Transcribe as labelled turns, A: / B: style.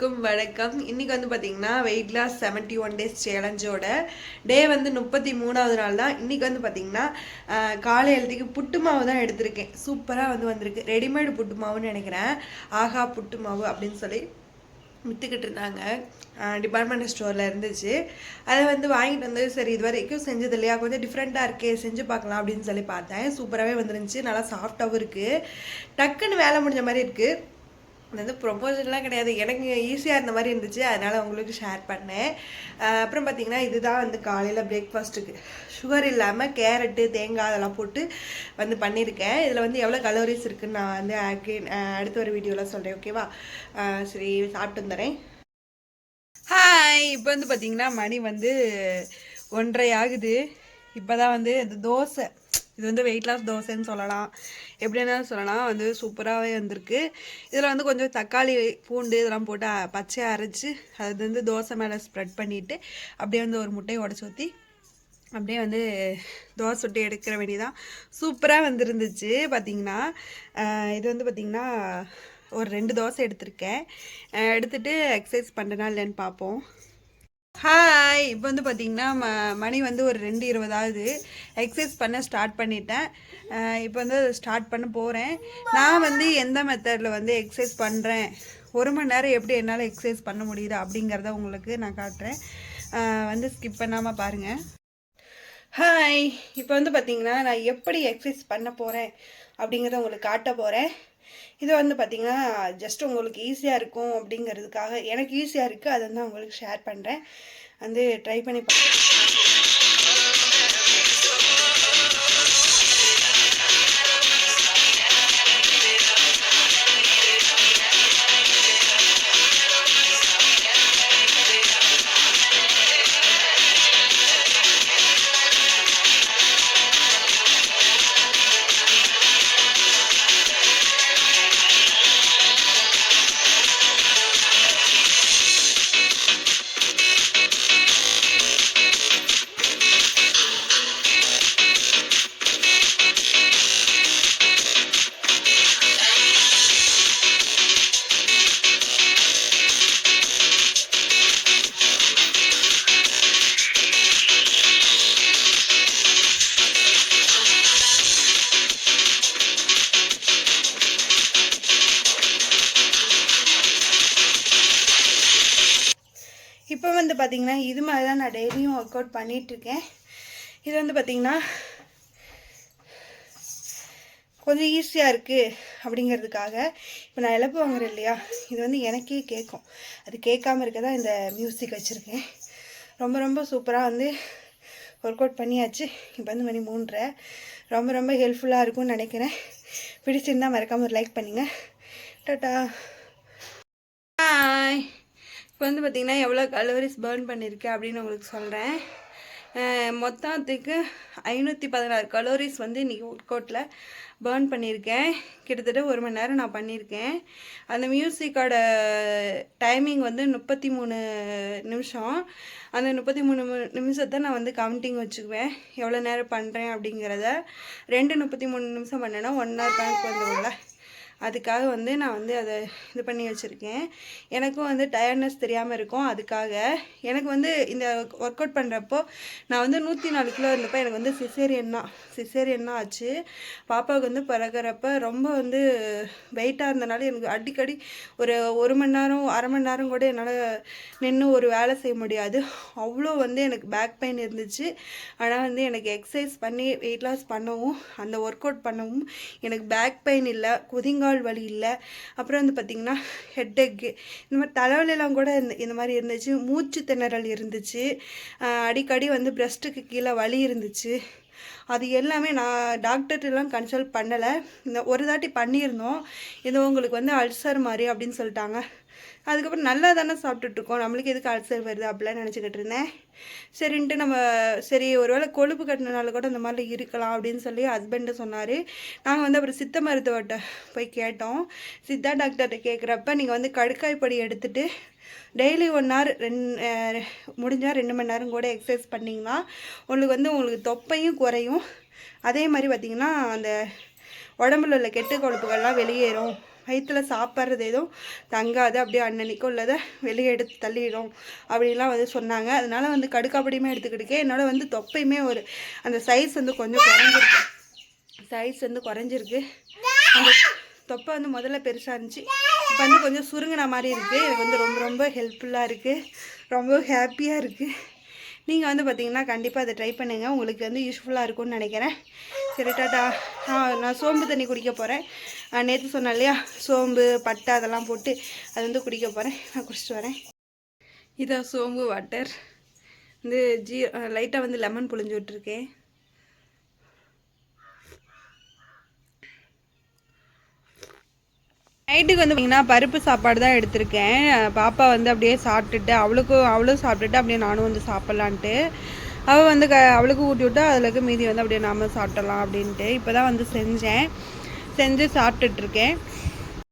A: அனைவருக்கும் வணக்கம். இன்றைக்கி வந்து பார்த்தீங்கன்னா weight loss seventy one days சேலஞ்சோட day வந்து முப்பத்தி மூணாவது நாள் தான். இன்றைக்கி வந்து பார்த்திங்கன்னா காலை எழுத்துக்கு புட்டு மாவு தான் எடுத்திருக்கேன். சூப்பராக வந்து வந்திருக்கு. ரெடிமேடு புட்டு மாவுன்னு நினைக்கிறேன். ஆஹா புட்டு மாவு அப்படின்னு சொல்லி விற்றுக்கிட்டு இருந்தாங்க. டிபார்ட்மெண்ட் ஸ்டோரில் இருந்துச்சு. அதை வந்து வாங்கிட்டு வந்து சரி இது வரைக்கும் செஞ்சது இல்லையா? கொஞ்சம் டிஃப்ரெண்ட்டாக இருக்கே செஞ்சு பார்க்கலாம் அப்படின்னு சொல்லி பார்த்தேன். சூப்பராகவே வந்துருந்துச்சு. நல்லா சாஃப்டாகவும் இருக்குது டக்குன்னு வேலை முடிஞ்ச மாதிரி இருக்குது இது வந்து ப்ரொபோசல்லாம் கிடையாது. எனக்கு ஈஸியாக இருந்த மாதிரி இருந்துச்சு. அதனால் உங்களுக்கு ஷேர் பண்ணேன். அப்புறம் பார்த்தீங்கன்னா இதுதான் வந்து காலையில் பிரேக்ஃபாஸ்ட்டுக்கு சுகர் இல்லாமல் கேரட்டு தேங்காய் அதெல்லாம் போட்டு வந்து பண்ணியிருக்கேன். இதில் வந்து எவ்வளோ கலோரிஸ் இருக்குதுன்னு நான் வந்து ஆக்கி அடுத்த ஒரு வீடியோவில் சொல்கிறேன் ஓகேவா சரி சாப்பிட்டு வந்துடுறேன். ஹாய் இப்போ வந்து பார்த்தீங்கன்னா மணி வந்து ஒன்றரை ஆகுது. இப்போ தான் வந்து இந்த தோசை. இது வந்து வெயிட் லாஸ் தோசைன்னு சொல்லலாம். எப்படின்னா சொல்லலாம். வந்து சூப்பராகவே வந்திருக்கு. இதில் வந்து கொஞ்சம் தக்காளி பூண்டு இதெல்லாம் போட்டு பச்சையாக அரைச்சி அது வந்து தோசை மேலே ஸ்ப்ரெட் பண்ணிவிட்டு அப்படியே வந்து ஒரு முட்டையை உடச்சி ஊற்றி அப்படியே வந்து தோசை சுட்டு எடுக்கிற வேண்டியதான் சூப்பராக வந்துருந்துச்சு பார்த்தீங்கன்னா இது வந்து பார்த்திங்கன்னா ஒரு ரெண்டு தோசை எடுத்திருக்கேன். எடுத்துகிட்டு எக்ஸசைஸ் பண்ணுறனா இல்லைன்னு பார்ப்போம் ஹாய் இப்போ வந்து பார்த்தீங்கன்னா ம மணி வந்து ஒரு ரெண்டு இருபதாவது. எக்ஸசைஸ் பண்ண ஸ்டார்ட் பண்ணிட்டேன். இப்போ வந்து அதை ஸ்டார்ட் பண்ண போகிறேன் நான் வந்து எந்த மெத்தடில் வந்து எக்ஸசைஸ் பண்ணுறேன் ஒரு மணி நேரம் எப்படி என்னால் எக்ஸசைஸ் பண்ண முடியுது? அப்படிங்கிறத உங்களுக்கு நான் காட்டுறேன். வந்து ஸ்கிப் பண்ணாமல் பாருங்கள் ஹாய் இப்போ வந்து பார்த்தீங்கன்னா நான் எப்படி எக்ஸசைஸ் பண்ண போகிறேன் அப்படிங்கிறத உங்களுக்கு காட்ட போகிறேன் இது வந்து பார்த்திங்கன்னா ஜஸ்ட் உங்களுக்கு ஈஸியாக இருக்கும் அப்படிங்கிறதுக்காக எனக்கு ஈஸியாக இருக்குது அதை வந்து உங்களுக்கு ஷேர் பண்ணுறேன் வந்து ட்ரை பண்ணி பா வந்து பார்த்திங்கன்னா இது மாதிரி தான் நான் டெய்லியும் ஒர்க் அவுட் பண்ணிகிட்ருக்கேன் இது வந்து பார்த்திங்கன்னா கொஞ்சம் ஈஸியாக இருக்குது அப்படிங்கிறதுக்காக இப்போ நான் இழப்பு வாங்குறேன் இல்லையா? இது வந்து எனக்கே கேட்கும் அது கேட்காம இருக்க தான் இந்த மியூசிக் வச்சுருக்கேன். ரொம்ப ரொம்ப சூப்பராக வந்து ஒர்க் அவுட் பண்ணியாச்சு. இப்போ வந்து மணி மூன்றரை. ரொம்ப ரொம்ப ஹெல்ப்ஃபுல்லாக இருக்கும்னு நினைக்கிறேன். பிடிச்சிருந்தா மறக்காமல் ஒரு லைக் பண்ணுங்கள் டாட்டா. பாய் இப்போ வந்து பார்த்திங்கன்னா எவ்வளோ கலோரிஸ் பேர்ன் பண்ணியிருக்கேன் அப்படின்னு உங்களுக்கு சொல்கிறேன். மொத்தத்துக்கு ஐநூற்றி பதினாறு கலோரிஸ் வந்து இன்றைக்கி ஒர்க் அவுட்டில் பேர்ன் பண்ணியிருக்கேன். கிட்டத்தட்ட ஒரு மணி நேரம் நான் பண்ணியிருக்கேன். அந்த மியூசிக்கோட டைமிங் வந்து முப்பத்தி மூணு நிமிஷம். அந்த முப்பத்தி மூணு நிமிஷத்தை நான் வந்து கவுண்டிங் வச்சுக்குவேன். எவ்வளோ நேரம் பண்ணுறேன் அப்படிங்கிறத. ரெண்டு முப்பத்தி மூணு நிமிஷம் பண்ணேன்னா ஒன் ஹவர் கணக்கு வந்துடும்ல. அதுக்காக வந்து நான் வந்து அதை இது பண்ணி வச்சுருக்கேன். எனக்கும் வந்து டயர்ட்னஸ் தெரியாமல் இருக்கும். அதுக்காக எனக்கு வந்து இந்த ஒர்க் அவுட் பண்ணுறப்போ நான் வந்து நூற்றி நாலு கிலோ இருந்தப்போ எனக்கு வந்து சிசேரியன் தான். சிசேரியன் தான் ஆச்சு. பாப்பாவுக்கு வந்து பிறகுறப்ப ரொம்ப வந்து வெயிட்டாக இருந்தனால எனக்கு அடிக்கடி ஒரு ஒரு மணி நேரம் அரை மணி நேரம் கூட என்னால் நின்று ஒரு வேலை செய்ய முடியாது. அவ்வளோ வந்து எனக்கு பேக் பெயின் இருந்துச்சு. ஆனால் வந்து எனக்கு எக்ஸசைஸ் பண்ணி வெயிட் லாஸ் பண்ணவும் அந்த ஒர்க் அவுட் பண்ணவும் எனக்கு பேக் பெயின் இல்லை குதிங்க குதிங்கால் வலி இல்லை. அப்புறம் வந்து பார்த்திங்கன்னா ஹெட்டேக்கு இந்த மாதிரி தலைவலியெல்லாம் கூட இந்த இந்த மாதிரி இருந்துச்சு. மூச்சு திணறல் இருந்துச்சு. அடிக்கடி வந்து பிரஸ்ட்டுக்கு கீழே வலி இருந்துச்சு. அது எல்லாமே நான் டாக்டர்கிட்டலாம் கன்சல்ட் பண்ணலை. இந்த ஒரு தாட்டி பண்ணியிருந்தோம். இது உங்களுக்கு வந்து அல்சர் மாதிரி அப்படின்னு சொல்லிட்டாங்க. அதுக்கப்புறம் நல்லா தானே சாப்பிட்டுட்ருக்கோம் நம்மளுக்கு எதுக்கு அல்சர் வருது அப்படிலாம் நினச்சிக்கிட்டு இருந்தேன். சரின்ட்டு நம்ம சரி ஒருவேளை கொழுப்பு கட்டினால கூட இந்த மாதிரி இருக்கலாம் அப்படின்னு சொல்லி ஹஸ்பண்டு சொன்னார். நாங்கள் வந்து அப்புறம் சித்த மருத்துவர்கிட்ட போய் கேட்டோம். சித்தா டாக்டர்கிட்ட கேட்குறப்ப நீங்கள் வந்து கடுக்காய் பொடி எடுத்துகிட்டு டெய்லி ஒன் ஹவர் ரெண்டு முடிஞ்சால் ரெண்டு மணி நேரம் கூட எக்ஸசைஸ் பண்ணிங்கன்னா உங்களுக்கு வந்து உங்களுக்கு தொப்பையும் குறையும். அதே மாதிரி பார்த்திங்கன்னா அந்த உடம்புல உள்ள கெட்டு கொழுப்புகள்லாம் வெளியேறும். வயிற்றில் சாப்பிட்றது எதுவும் தங்காது. அப்படியே அன்னன்னைக்கு உள்ளதை வெளியே எடுத்து தள்ளிடும். அப்படின்லாம் வந்து சொன்னாங்க. அதனால் வந்து கடுக்காப்படியுமே எடுத்துக்கிட்டுக்கே என்னோட வந்து தொப்பையுமே ஒரு அந்த சைஸ் வந்து கொஞ்சம் குறைஞ்சிருக்கு. சைஸ் வந்து குறைஞ்சிருக்கு. அந்த தொப்பை வந்து முதல்ல பெருசாக இருந்துச்சு. இப்போ வந்து கொஞ்சம் சுருங்கின மாதிரி இருக்குது எனக்கு வந்து ரொம்ப ரொம்ப ஹெல்ப்ஃபுல்லாக இருக்குது ரொம்ப ஹாப்பியாக இருக்குது நீங்கள் வந்து பார்த்தீங்கன்னா கண்டிப்பாக அதை ட்ரை பண்ணுங்கள் உங்களுக்கு வந்து யூஸ்ஃபுல்லாக இருக்கும்னு நினைக்கிறேன். சரி டாட்டா நான் சோம்பு தண்ணி குடிக்க போகிறேன் நேற்று சொன்னேன் இல்லையா? சோம்பு பட்டை அதெல்லாம் போட்டு அது வந்து குடிக்க போகிறேன் நான் குடிச்சிட்டு வரேன். இதான் சோம்பு வாட்டர் வந்து ஜீ லைட்டாக வந்து லெமன் புழிஞ்சு விட்ருக்கேன் நைட்டுக்கு வந்து பார்த்தீங்கன்னா பருப்பு சாப்பாடு தான் எடுத்திருக்கேன். பாப்பா வந்து அப்படியே சாப்பிட்டுட்டு அவளுக்கும் அவளும் சாப்பிட்டுட்டு அப்படியே நானும் வந்து சாப்பிட்லான்ட்டு. அவள் வந்து க அவளுக்கு ஊட்டி விட்டா அதில் மீதி வந்து அப்படியே நாம சாப்பிடலாம் அப்படின்ட்டு. இப்போ தான் வந்து செஞ்சேன். செஞ்சு சாப்பிட்டுட்ருக்கேன்